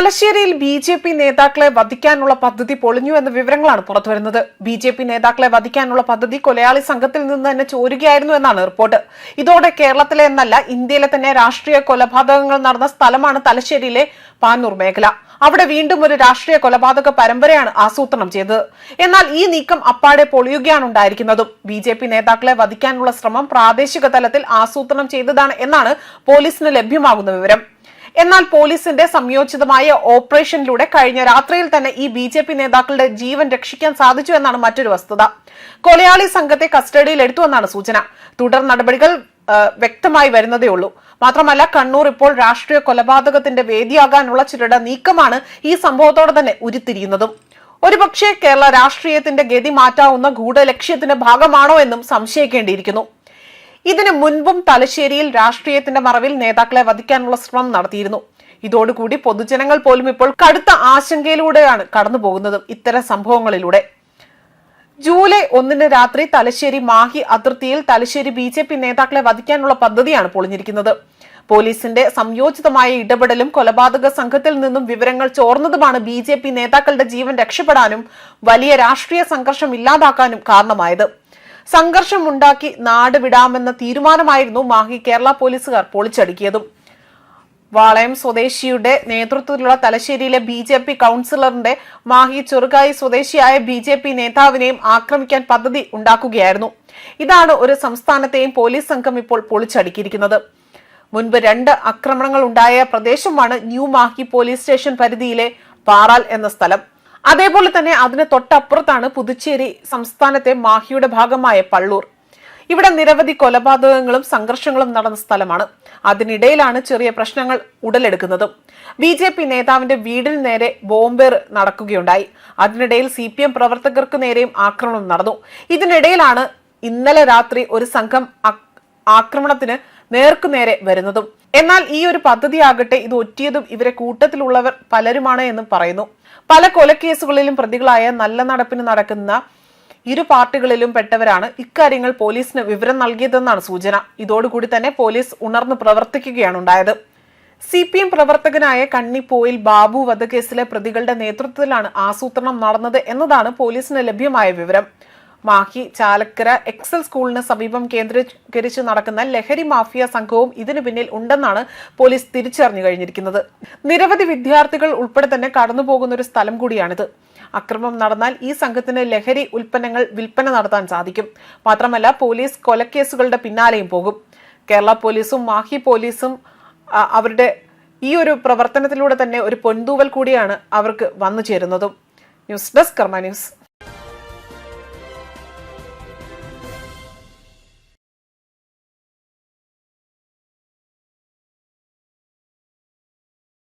തലശ്ശേരിയിൽ B J P നേതാക്കളെ വധിക്കാനുള്ള പദ്ധതി പൊളിഞ്ഞു എന്ന വിവരങ്ങളാണ് പുറത്തുവരുന്നത്. ബി ജെ പി നേതാക്കളെ വധിക്കാനുള്ള പദ്ധതി കൊലയാളി സംഘത്തിൽ നിന്ന് തന്നെ ചോരുകയായിരുന്നു എന്നാണ് റിപ്പോർട്ട്. ഇതോടെ കേരളത്തിലെ എന്നല്ല ഇന്ത്യയിലെ തന്നെ രാഷ്ട്രീയ കൊലപാതകങ്ങൾ നടന്ന സ്ഥലമാണ് തലശ്ശേരിയിലെ പാനൂർ മേഖല. അവിടെ വീണ്ടും ഒരു രാഷ്ട്രീയ കൊലപാതക പരമ്പരയാണ് ആസൂത്രണം ചെയ്തത്. എന്നാൽ ഈ നീക്കം അപ്പാടെ പൊളിയുകയാണ് ഉണ്ടായിരിക്കുന്നതും. ബി ജെ പി നേതാക്കളെ വധിക്കാനുള്ള ശ്രമം പ്രാദേശിക തലത്തിൽ ആസൂത്രണം ചെയ്തതാണ് എന്നാണ് പോലീസിന് ലഭ്യമാകുന്ന വിവരം. എന്നാൽ പോലീസിന്റെ സംയോജിതമായ ഓപ്പറേഷനിലൂടെ കഴിഞ്ഞ രാത്രിയിൽ തന്നെ ഈ ബി നേതാക്കളുടെ ജീവൻ രക്ഷിക്കാൻ സാധിച്ചു എന്നാണ് മറ്റൊരു വസ്തുത. കൊലയാളി സംഘത്തെ കസ്റ്റഡിയിൽ എടുത്തുവെന്നാണ് സൂചന. തുടർ നടപടികൾ വ്യക്തമായി വരുന്നതേ ഉള്ളൂ. മാത്രമല്ല കണ്ണൂർ ഇപ്പോൾ രാഷ്ട്രീയ കൊലപാതകത്തിന്റെ വേദിയാകാനുള്ള ചിലരുടെ നീക്കമാണ് ഈ സംഭവത്തോടെ തന്നെ ഉരുത്തിരിയുന്നതും. ഒരുപക്ഷെ കേരള രാഷ്ട്രീയത്തിന്റെ ഗതി മാറ്റാവുന്ന ഗൂഢലക്ഷ്യത്തിന്റെ ഭാഗമാണോ എന്നും സംശയിക്കേണ്ടിയിരിക്കുന്നു. ഇതിനു മുൻപും തലശ്ശേരിയിൽ രാഷ്ട്രീയത്തിന്റെ മറവിൽ നേതാക്കളെ വധിക്കാനുള്ള ശ്രമം നടത്തിയിരുന്നു. ഇതോടുകൂടി പൊതുജനങ്ങൾ പോലും ഇപ്പോൾ കടുത്ത ആശങ്കയിലൂടെയാണ് കടന്നുപോകുന്നത് ഇത്തരം സംഭവങ്ങളിലൂടെ. ജൂലൈ ഒന്നിന് രാത്രി തലശ്ശേരി മാഹി അതിർത്തിയിൽ തലശ്ശേരി ബി ജെ പി നേതാക്കളെ വധിക്കാനുള്ള പദ്ധതിയാണ് പൊളിഞ്ഞിരിക്കുന്നത്. പോലീസിന്റെ സംയോജിതമായ ഇടപെടലും കൊലപാതക സംഘത്തിൽ നിന്നും വിവരങ്ങൾ ചോർന്നതുമാണ് ബി നേതാക്കളുടെ ജീവൻ രക്ഷപ്പെടാനും വലിയ രാഷ്ട്രീയ സംഘർഷം ഇല്ലാതാക്കാനും കാരണമായത്. സംഘർഷം ഉണ്ടാക്കി നാട് വിടാമെന്ന തീരുമാനമായിരുന്നു മാഹി കേരള പോലീസുകാർ പൊളിച്ചടുക്കിയതും. വാളയം സ്വദേശിയുടെ നേതൃത്വത്തിലുള്ള തലശ്ശേരിയിലെ ബി ജെ പി കൗൺസിലറിന്റെ മാഹി ചെറുകായി സ്വദേശിയായ ബി ജെ പി നേതാവിനെയും ആക്രമിക്കാൻ പദ്ധതി ഉണ്ടാക്കുകയായിരുന്നു. ഇതാണ് ഒരു സംസ്ഥാനത്തെയും പോലീസ് സംഘം ഇപ്പോൾ പൊളിച്ചടുക്കിയിരിക്കുന്നത്. മുൻപ് രണ്ട് ആക്രമണങ്ങൾ ഉണ്ടായ പ്രദേശമാണ് ന്യൂ മാഹി പോലീസ് സ്റ്റേഷൻ പരിധിയിലെ പാറാൽ എന്ന സ്ഥലം. അതേപോലെ തന്നെ അതിന് തൊട്ടപ്പുറത്താണ് പുതുച്ചേരി സംസ്ഥാനത്തെ മാഹിയുടെ ഭാഗമായ പള്ളൂർ. ഇവിടെ നിരവധി കൊലപാതകങ്ങളും സംഘർഷങ്ങളും നടന്ന സ്ഥലമാണ്. അതിനിടയിലാണ് ചെറിയ പ്രശ്നങ്ങൾ ഉടലെടുക്കുന്നത്. ബി ജെ പി നേതാവിന്റെ വീടിന് നേരെ ബോംബേർ നടക്കുകയുണ്ടായി. അതിനിടയിൽ സി പി എം പ്രവർത്തകർക്ക് നേരെയും ആക്രമണം നടന്നു. ഇതിനിടയിലാണ് ഇന്നലെ രാത്രി ഒരു സംഘം ആക്രമണത്തിന് നേർക്കുനേരെ വരുന്നതും. എന്നാൽ ഈ ഒരു പദ്ധതി ആകട്ടെ ഇത് ഒറ്റിയതും ഇവരെ കൂട്ടത്തിലുള്ളവർ പലരുമാണ് എന്നും പറയുന്നു. പല കൊലക്കേസുകളിലും പ്രതികളായ നല്ല നടപ്പിന് നടക്കുന്ന ഇരു പാർട്ടികളിലും പെട്ടവരാണ് ഇക്കാര്യങ്ങൾ പോലീസിന് വിവരം നൽകിയതെന്നാണ് സൂചന. ഇതോടുകൂടി തന്നെ പോലീസ് ഉണർന്നു പ്രവർത്തിക്കുകയാണ് ഉണ്ടായത്. സി പി എം പ്രവർത്തകനായ കണ്ണിപ്പോയിൽ ബാബു വധക്കേസിലെ പ്രതികളുടെ നേതൃത്വത്തിലാണ് ആസൂത്രണം നടന്നത് എന്നതാണ് പോലീസിന് ലഭ്യമായ വിവരം. മാഹി ചാലക്കര എക്സൽ സ്കൂളിന് സമീപം കേന്ദ്രീകരിച്ച് നടക്കുന്ന ലഹരി മാഫിയ സംഘവും ഇതിനു പിന്നിൽ ഉണ്ടെന്നാണ് പോലീസ് തിരിച്ചറിഞ്ഞു കഴിഞ്ഞിരിക്കുന്നത്. നിരവധി വിദ്യാർത്ഥികൾ ഉൾപ്പെടെ തന്നെ കടന്നുപോകുന്ന ഒരു സ്ഥലം കൂടിയാണിത്. അക്രമം നടന്നാൽ ഈ സംഘത്തിന് ലഹരി ഉൽപ്പന്നങ്ങൾ വിൽപ്പന നടത്താൻ സാധിക്കും. മാത്രമല്ല പോലീസ് കൊലക്കേസുകളുടെ പിന്നാലെയും പോകും. കേരള പോലീസും മാഹി പോലീസും അവരുടെ ഈ ഒരു പ്രവർത്തനത്തിലൂടെ തന്നെ ഒരു പൊൻതൂവൽ കൂടിയാണ് അവർക്ക് വന്നു ചേരുന്നതും. News desk Karma news.